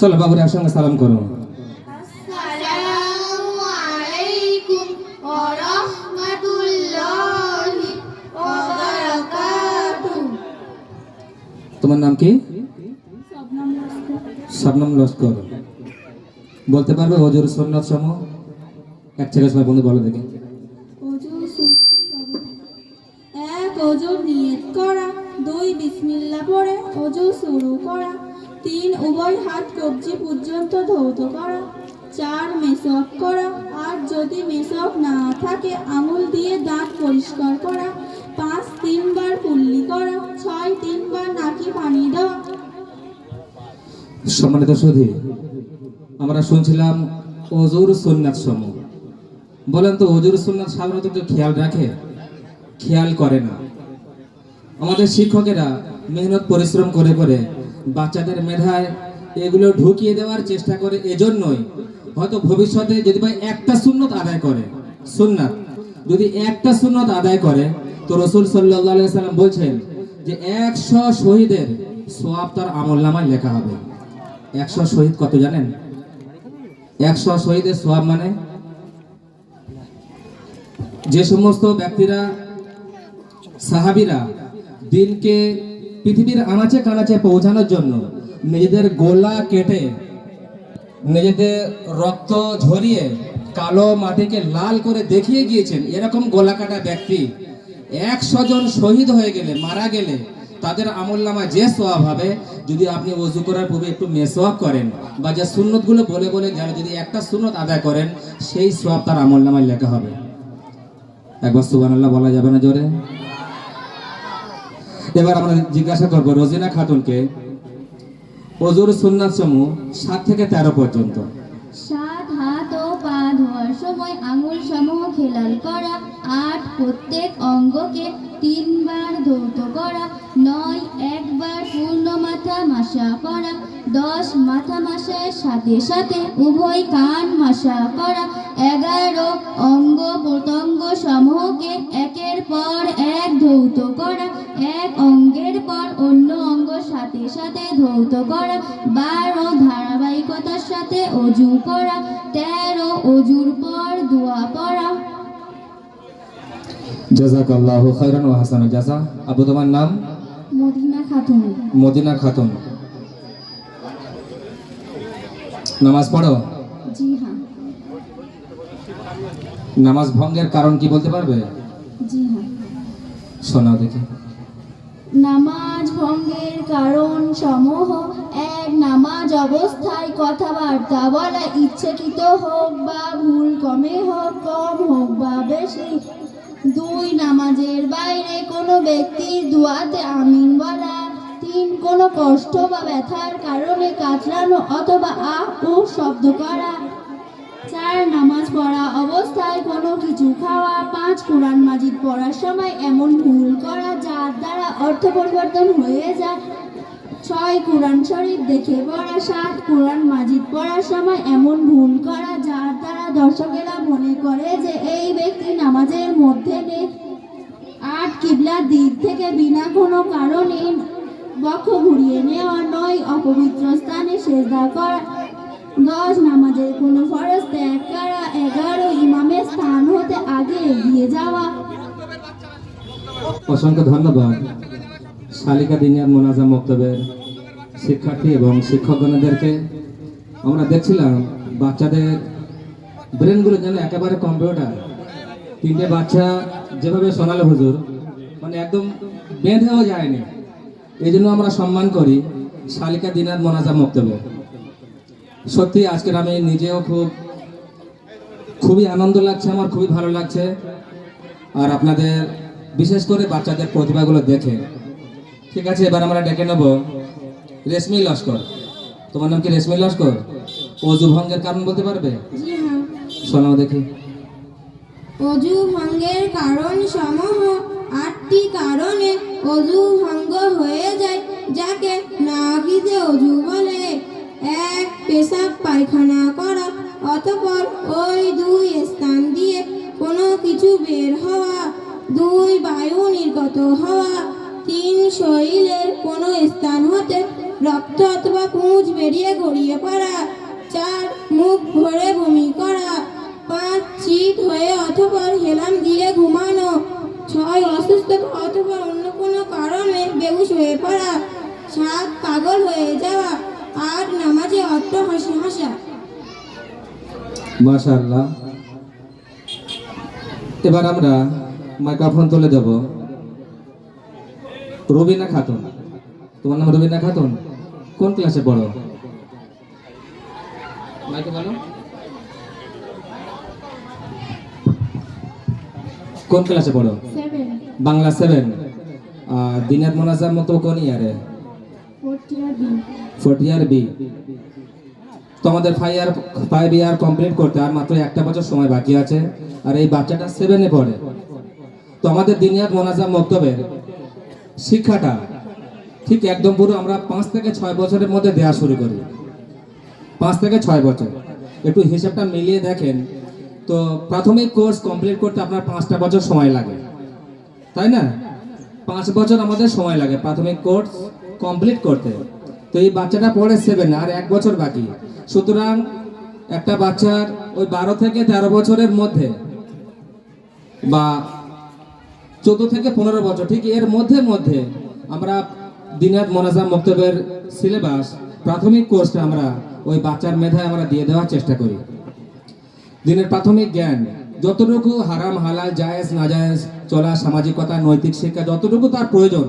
চলো বাবুর একসঙ্গে সালাম করো। তোমার নাম কি? শবনম লস্কর। বলতে পারবে হজুর সন্ন্যত সমূহ? এক ছেলে সবাই বন্ধু বলো দেখে। এক অজু নিয়ত করা দুই বিসমিল্লা পড়ে অজু শুরু করা। তিন, উভয় হাত কবজি পর্যন্ত ধৌত করা। চার মেসক করা। আর যদি মেসক না থাকে, আঙুল দিয়ে দাঁত পরিষ্কার করা। পাঁচ, তিনবার পুল্লি করা। ছয়, তিনবার নাকি পানি দেওয়া। সম্মানিত সুধী, আমরা শুনছিলাম অজুর সুন্নাত সমূহ। বলেন তো, অজুর সুন্নাত সাধারণত কেউ খেয়াল রাখে? খেয়াল করে না। আমাদের শিক্ষকেরা মেহনত পরিশ্রম করে করে বাচ্চাদের মেধায় এগুলো ঢুকিয়ে দেওয়ার চেষ্টা করে এজন্যই। হয়তো ভবিষ্যতে যদি ভাই একটা সুন্নত আদায় করে, সুন্নাত, যদি একটা সুন্নত আদায় করে, তো রসুল সাল্লাম বলছেন যে একশো শহীদের সোয়াব তার আমল নামায় লেখা হবে। একশো শহীদ কত জানেন? একশো শহীদের সোয়াব মানে? যে সমস্ত ব্যক্তিরা, সাহাবিরা দিনকে পৃথিবীর আনাচে কানাচে পৌঁছানোর জন্য নিজেদের গোলা কেটে, নিজেদের রক্ত ঝরিয়ে কালো মাটিকে লাল করে দেখিয়ে গিয়েছেন এরকম গোলা কাটা ব্যক্তি। একশো জন শহীদ হয়ে গেলে, মারা গেলে তাদের আমল নামায় যে সোয়াব হবে, যদি আপনি অজু করার পূর্বে একটু মেসোয়াব করেন বা যে সুন্নতগুলো বলে বলে গেলে যদি একটা সুন্নত আদায় করেন, সেই সোয়াব তার আমল নামায় লেখা হবে। একবার সুবানাল্লাহ বলা যাবে না জোরে? এবার আমরা জিজ্ঞাসা করব রোজিনা খাতুনকে। অজুর সুন্নাত সমূহ সাত থেকে তেরো পর্যন্ত। সাত হাত ও পা ধোয়ার সময় আঙুল সমূহ খেলাল করা। আট প্রত্যেক অঙ্গকে তিনবার ধৌত করা। নয়, একবার পূর্ণ মাথা মাসা করা দশ মাথা মাসার সাথে সাথে উভয় কান মাসা করা এগারো অঙ্গ প্রত্যঙ্গ সমূহকে একের পর এক ধৌত করা, এক অঙ্গের পর অন্য অঙ্গ সাথে সাথে ধৌত করা, বারো ধারাবাহিকতার সাথে অজু করা, তেরো অজুর পর দোয়া পড়া। জাজাক আল্লাহ খাইরান ও হাসান জাজা। আবু তোমার নাম? মদিনা খাতুন। মদিনা খাতুন। নামাজ পড়ো? জি হ্যাঁ। নামাজ ভঙ্গের কারণ কি বলতে পারবে? জি হ্যাঁ। শোনাও দেখি। নামাজ ভঙ্গের কারণ সমূহ এক নামাজ অবস্থায় কথাবার্তা বলা ইচ্ছাকৃত হোক বা ভুল কমে হোক কম হোক বা বেশি দুই নামাজের বাইরে কোনো ব্যক্তির দুয়াতে আমিন বলা, তিন কোনো কষ্ট বা ব্যথার কারণে কাতরানো অথবা আ ও শব্দ করা, চার নামাজ পড়া অবস্থায় কোনো কিছু খাওয়া, পাঁচ কোরআন মাজিদ পড়ার সময় এমন ভুল করা যার দ্বারা অর্থ পরিবর্তন হয়ে যায়। ছয় কোরআন শরীফ দেখে পড়া, সাত কোরআন মাজিদ পড়ার সময় এমন ভুল করা যার দর্শকেরা মনে করে যে এই ব্যক্তি নামাজের মধ্যে আট কিবলার দিক থেকে বিনা কোনো কারণে বক্ষ ঘুরিয়ে নেওয়া নয়। অপবিত্র স্থানে সেজদা করা। দশ নামাজের কোনো ফরজ ত্যাগ করা। এগারো ইমামের স্থান হতে আগে এগিয়ে যাওয়া। অসংখ্য ধন্যবাদ। শালিকা দিনিয়ার মোনাজা মক্তবের শিক্ষার্থী এবং শিক্ষকগণদেরকে। আমরা দেখছিলাম বাচ্চাদের ব্রেনগুলো যেন একেবারে কম্পিউটার। তিনটে বাচ্চা যেভাবে শোনালো হুজুর মানে একদম বেঁধেও যায়নি। এই জন্য আমরা সম্মান করি শালিকা দিনার মোনাজা মক্তবের সত্যি আজকের আমি নিজেও খুব, খুবই আনন্দ লাগছে, আমার খুবই ভালো লাগছে। আর আপনাদের, বিশেষ করে বাচ্চাদের প্রতিভাগুলো দেখে। ঠিক আছে, এবার আমরা ডেকে নেব রেশমি লস্কর। তোমার নাম কি রেশমি লস্কর? অজু ভঙ্গের কারণ বলতে পারবে? শোনাও দেখি। অজু ভঙ্গের কারণ সমূহ আটটি কারণে অজু ভঙ্গ হয়ে যায়, যাকে নাগিদে অজু বলে। হাসি হাসা মাশাআল্লাহ। এবার আমরা মাইক্রোফোন তুলে দেব। রবিনা খাতুন। তোমার নাম রবিনা খাতুন? কোন ক্লাসে পড়ো? মাইকে বলো। কোন ক্লাসে পড়ো? বাংলা সেভেন আর দিনাত মোনাজার মতো কোন ইয়ারে fourth year B fourth year B তো আমাদের five year five year complete করতে আর মাত্র একটা বছর সময় বাকি আছে। আর এই বাচ্চাটা সেভেনে পড়ে। তো আমাদের দিনিয়াত মোনাজা মক্তবের শিক্ষাটা ঠিক একদম পুরো আমরা পাঁচ থেকে ছয় বছরের মধ্যে দেওয়া শুরু করি। পাঁচ থেকে ছয় বছর। একটু হিসাবটা মিলিয়ে দেখেন। তো প্রাথমিক কোর্স কমপ্লিট করতে আপনার পাঁচটা বছর সময় লাগে। তাই না? পাঁচ বছর আমাদের সময় লাগে প্রাথমিক কোর্স কমপ্লিট করতে। তো এই বাচ্চাটা পড়ে সেভেন আর এক বছর বাকি। সুতরাং একটা বাচ্চার ওই বারো থেকে তেরো বছরের মধ্যে বা চোদ্দ থেকে পনেরো বছর, ঠিক এর মধ্যে মধ্যে আমরা দিনাত মোনাজাম মক্তবের সিলেবাস, প্রাথমিক কোর্সটা আমরা ওই বাচ্চার মেধায় আমরা দিয়ে দেওয়ার চেষ্টা করি। দিনের প্রাথমিক জ্ঞান, যতটুকু হারাম, হালাল, জায়েজ, নাজায়েজ চলা, সামাজিকতা, নৈতিক শিক্ষা যতটুকু তার প্রয়োজন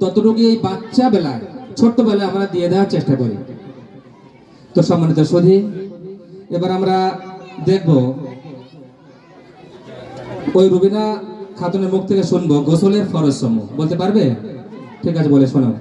ততটুকু এই বাচ্চা বেলায় ছোট্টবেলায় আমরা দিয়ে দেওয়ার চেষ্টা করি। তো সম্মানিত সধি এবার আমরা দেখব ওই রুবিনা খাতুনের মুখ থেকে শুনব গোসলের ফরজ সমূহ। বলতে পারবে? ঠিক আছে, বলে শোনাও।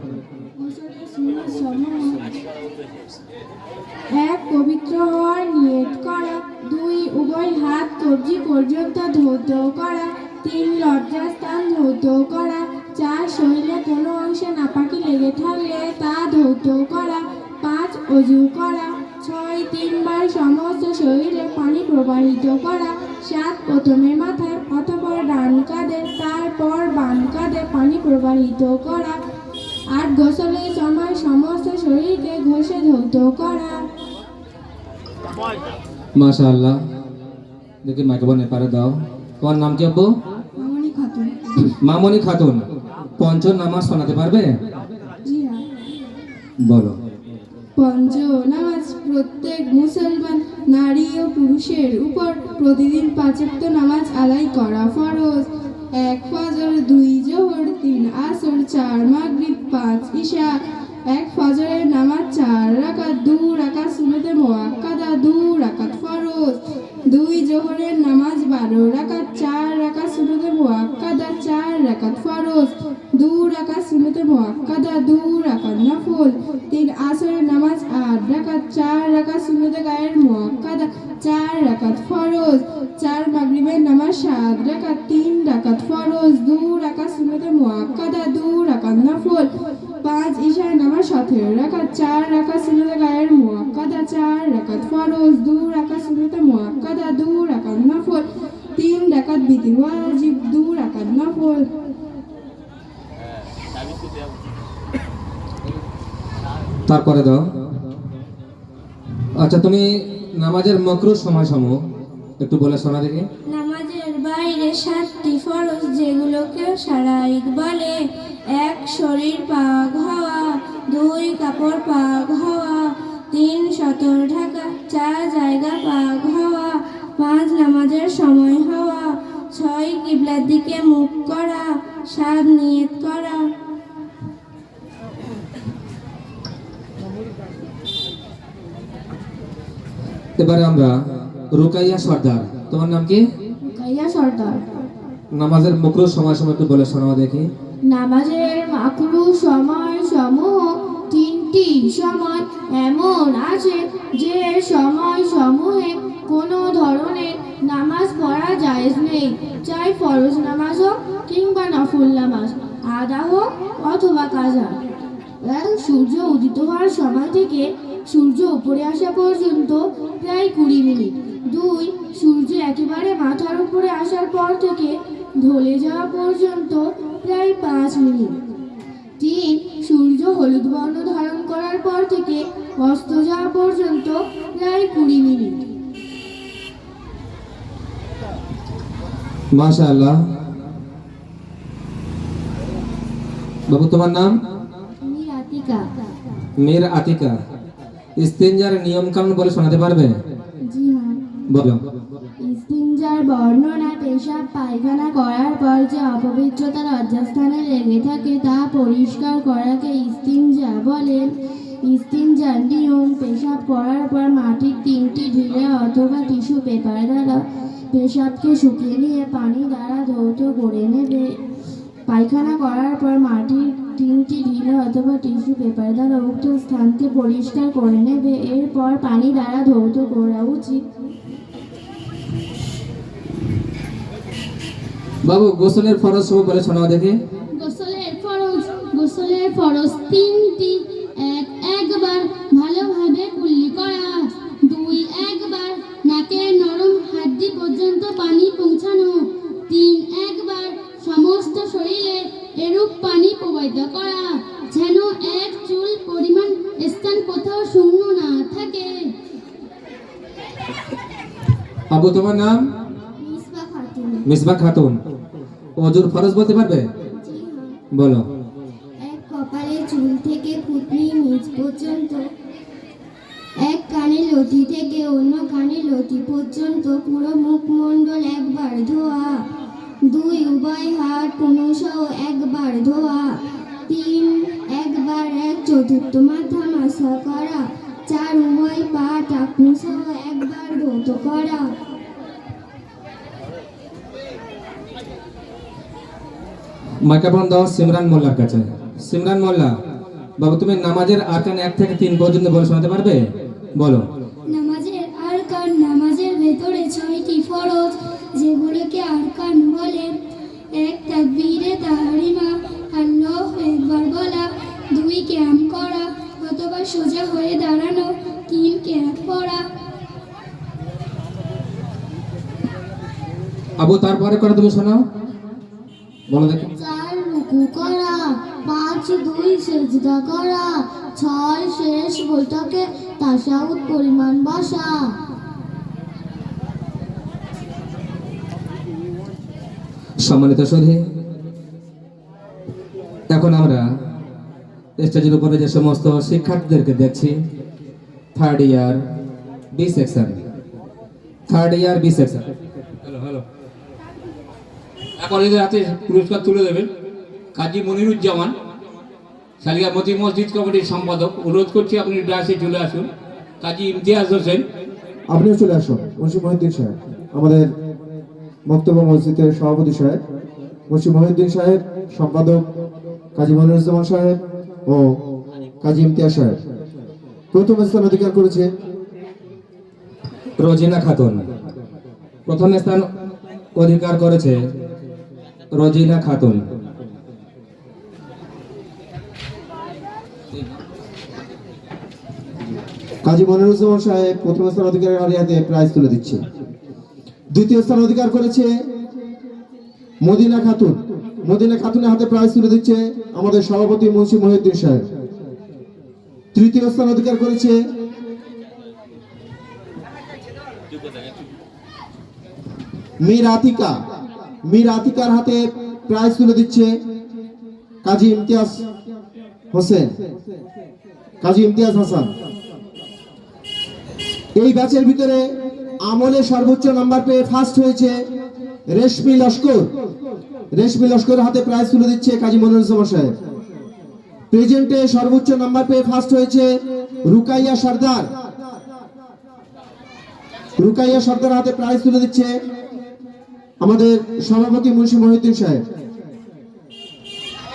এক পবিত্র হওয়ার নিয়ত করা, দুই উভয় হাত কবজি পর্যন্ত ধৌত করা, তিন লজ্জাস্থান ধৌত করা, চার শরীরে কোনো অংশে নাপাকি লেগে থাকলে তা ধৌত করা অজু করা ছয় তিনবার সমস্ত শরীরে পানি প্রবাহিত করা সাত প্রথমে মাথায় অথবা ডান কাঁধে তারপর বাম কাঁধে পানি প্রবাহিত করা আট গোসলের সময় সমস্ত শরীরকে ঘষে ধৌত করা। মাশাআল্লাহ। দেখি মাইক্রোফোন এপারে দাও। তোমার নাম কি আব্বু? মামনি খাতুন। মামনি খাতুন। পঞ্চ নামাজ শোনাতে পারবে? হ্যাঁ। বলো। পঞ্চ নামাজ প্রত্যেক মুসলমান, নারী ও পুরুষের উপর প্রতিদিন পাঁচক্ত নামাজ আদায় করা ফরজ। এক ফজর, দুই জোহর, তিন আসর, চার মাগরিব, পাঁচ ঈশা। এক ফজরের নামাজ চার রাকাত, দু রাকাত সুনতে মোয়াক্কাদা দু রাকাত ফরজ। দুই জোহরের নামাজ বারো রাকাত, চার রাকাত সুনতে মোয়াক্কাদা চার রাকাত ফরজ। দু রাকাত সুনতে মোয়াক্কাদা দু রাকাত নফল। তিন আসরের নামাজ সুন্নতে গায়ের মোয়াক্কাদা চার রাকাত ফরজ, চার মাগরিবের নামাজ, সাত রাকাত, তিন রাকাত ফরজ, দু রাকাত সুন্নতে মোয়াক্কাদা, দু রাকাত নফল, পাঁচ ঈশার নামাজ, সতেরো রাকাত, চার রাকাত সুন্নতে গায়ের মোয়াক্কাদা, চার রাকাত ফরজ, দু রাকাত সুন্নতে মোয়াক্কাদা, দু রাকাত নফল, তিন রাকাত বিতি ওয়াজিব, দু রাকাত নফল। তারপরে দাও। আচ্ছা তুমি নামাজের মকরুর সময় সমূহ একটু বলে শোনা দেখি। নামাজের বাইরে সাতটি ফরজ যেগুলোকে সারাইক বলে। এক, শরীর পাক হওয়া। দুই, কাপড় পাক হওয়া। তিন, সতর ঢাকা। চার, জায়গা পাক হওয়া। পাঁচ, নামাজের সময় হওয়া। ছয়, কিবলার দিকে মুখ করা। সাত, নিয়ত করা। এবারে আমরা রুকাইয়া সর্দার। তোমার নাম কি? কাইয়া সর্দার। নামাজের মকরুর সময় সময় একটু বলে শোনাও দেখি। নামাজের মাকরু সময় সমূহ তিনটি সময় এমন আছে যে সময় সমূহে কোনো ধরনের নামাজ পড়া জায়েজ নেই। চাই ফরজ নামাজ হোক কিংবা নফল নামাজ আদা হোক অথবা কাজা। সূর্য উদিত হওয়ার সময় থেকে সূর্য উপরে আসা পর্যন্ত প্রায় কুড়ি মিনিট। দুই সূর্য একেবারে মাথার উপরে আসার পর থেকে ঢলে যাওয়া পর্যন্ত প্রায় পাঁচ মিনিট। তিন সূর্য হলুদ বর্ণ ধারণ করার পর থেকে অস্ত যাওয়া পর্যন্ত প্রায় কুড়ি মিনিট। মাশাআল্লাহ। বাবু তোমার নাম? আমি রাতিকা মীর আতিকা। ইস্তেঞ্জার নিয়ম কানুন বলে শোনাতে পারবে? জি হ্যাঁ। বলো। ইস্তিনজার বর্ণনা পেশাব পায়খানা করার পর যে অপবিত্রতা লজ্জাস্থানে লেগে থাকে তা পরিষ্কার করাকে ইস্তিনজা ইস্তিনজার নিয়ম পেশাব করার পর মাটির তিনটি ঢিলে অথবা টিস্যু পেপার দ্বারা পেশাবকে শুকিয়ে নিয়ে পানি দ্বারা ধৌত করে নেবে। পায়খানা করার পর মাটির তিনটি ঢিলে অথবা টিস্যু পেপার দ্বারা উক্ত স্থানকে পরিষ্কার করে নেবে। এরপর পানি দ্বারা ধৌত করা উচিত। বাবু গোসলের ফরজ সব বলে শোনাও দেখি। গোসলের ফরজ গোসলের ফরজ তিনটি। এক একবার ভালোভাবে কুল্লি করা। দুই একবার নাকের নরম হাড্ডি পর্যন্ত পানি পৌঁছানো। তিন একবার সমস্ত শরীরে পানি করা যেন এক চুল পরিমাণ স্থান কোথাও শূন্য না থাকে। আবু তোমার নাম? মিসবা খাতুন। অজুর ফরজ বলতে পারবে? বলো। এক কপালে চুল থেকে খুঁটনি নিচ পর্যন্ত এক কানে লতি থেকে অন্য কানে লতি পর্যন্ত পুরো মুখমণ্ডল একবার ধোয়া। দুই উভয় হাত পুনঃসহ একবার ধোয়া তিন একবার এক চতুর্থ মাথা মাসা করা। চার উভয় পা টাকনু সহ একবার ধৌত করা। মাইক্রোফোন দাও সিমরান মোল্লার কাছে। সিমরান মোল্লা বাবু তুমি নামাজের আরকান এক থেকে তিন পর্যন্ত বলে শোনাতে পারবে? বলো। নামাজের আরকান নামাজের ভেতরে ছয়টি ফরজ যেগুলোকে আরকান বলে। এক তাকবীরে তাহারিমা আল্লাহ একবার বলা দুই ক্যাম করা অথবা সোজা হয়ে দাঁড়ানো তিন ক্যাপ পড়া আবু তারপরে করে তুমি শোনাও। বলো দেখি। চার রুকু করা পাঁচ দুই সেজদা করা ছয় শেষ বৈঠকে তাসাউদ পরিমাণ বসা। সম্মানিত সুধী এখন আমরা স্টেজের উপরে যে সমস্ত শিক্ষার্থীদেরকে দেখছি। Third year B section third year B section hello hello. এখন এদের হাতে পুরস্কার তুলে দেবেন কাজী মনিরুজ্জামান শালিয়া মতি মসজিদ কমিটির সম্পাদক। অনুরোধ করছি আপনি ডাসে চলে আসুন। কাজী ইমতিয়াজ হোসেন। আপনিও চলে আসুন মুন্সি মহিউদ্দিন সাহেব। আমাদের বক্তব্য মসজিদের সভাপতি সাহেব মুন্সি মহিউদ্দিন সাহেব সম্পাদক কাজী মনিরুজ্জামান সাহেব ও কাজী ইমতিয়াজ সাহেব প্রথম স্থান অধিকার করেছে? রোজিনা খাতুন। প্রথম স্থান অধিকার করেছে রোজিনা খাতুন। কাজী মনিরুজ্জামান সাহেব প্রথম স্থান অধিকারের হাতে প্রাইজ তুলে দিচ্ছে। দ্বিতীয় স্থান অধিকার করেছে মদিনা খাতুন। মদিনা খাতুনের হাতে প্রাইজ তুলে দিচ্ছে আমাদের সভাপতি মুন্সি মহিউদ্দিন সাহেব। তৃতীয় স্থান অধিকার করেছে। মীর আতিকা। মীর আতিকার হাতে প্রাইজ তুলে দিচ্ছে কাজী ইমতিয়াজ হোসেন। কাজী ইমতিয়াজ হাসান। এই ব্যাচের ভিতরে আমলে সর্বোচ্চ নাম্বার পেয়ে ফার্স্ট হয়েছে রেশমি লস্কর। রেশমি লস্কর হাতে প্রাইজ তুলে দিচ্ছে কাজী মনিরুজ্জামান সাহেব। প্রেজেন্টে সর্বোচ্চ নাম্বার পেয়ে ফার্স্ট হয়েছে রুকাইয়া সর্দার। রুকাইয়া সর্দার হাতে প্রাইজ তুলে দিচ্ছে আমাদের সভাপতি মুন্সি মহিউদ্দিন সাহেব।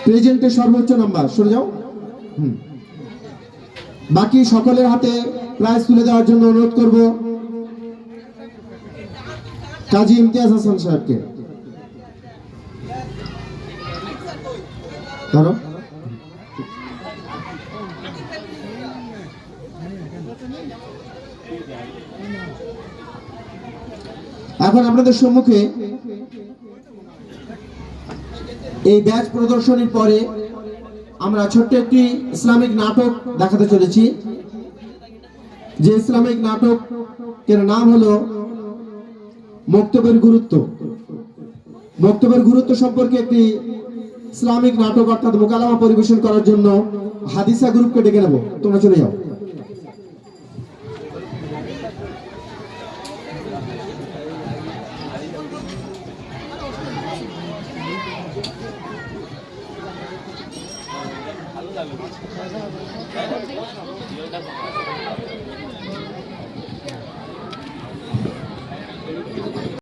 প্রেজেন্টে সর্বোচ্চ নাম্বার সরে যাও। বাকি সকলের হাতে প্রাইজ তুলে দেওয়ার জন্য অনুরোধ করব। কাজী ইমতিয়াজ হাসান সাহেবকে। ধরো এখন আপনাদের সম্মুখে এই ব্যাচ প্রদর্শনীর পরে আমরা ছোট্ট একটি ইসলামিক নাটক দেখাতে চলেছি। যে ইসলামিক নাটকের নাম হলো মক্তবের গুরুত্ব। মক্তবের গুরুত্ব সম্পর্কে একটি ইসলামিক নাটক অর্থাৎ মোকালামা পরিবেশন করার জন্য হাদিসা গ্রুপকে ডেকে নেব। তোমরা চলে যাও।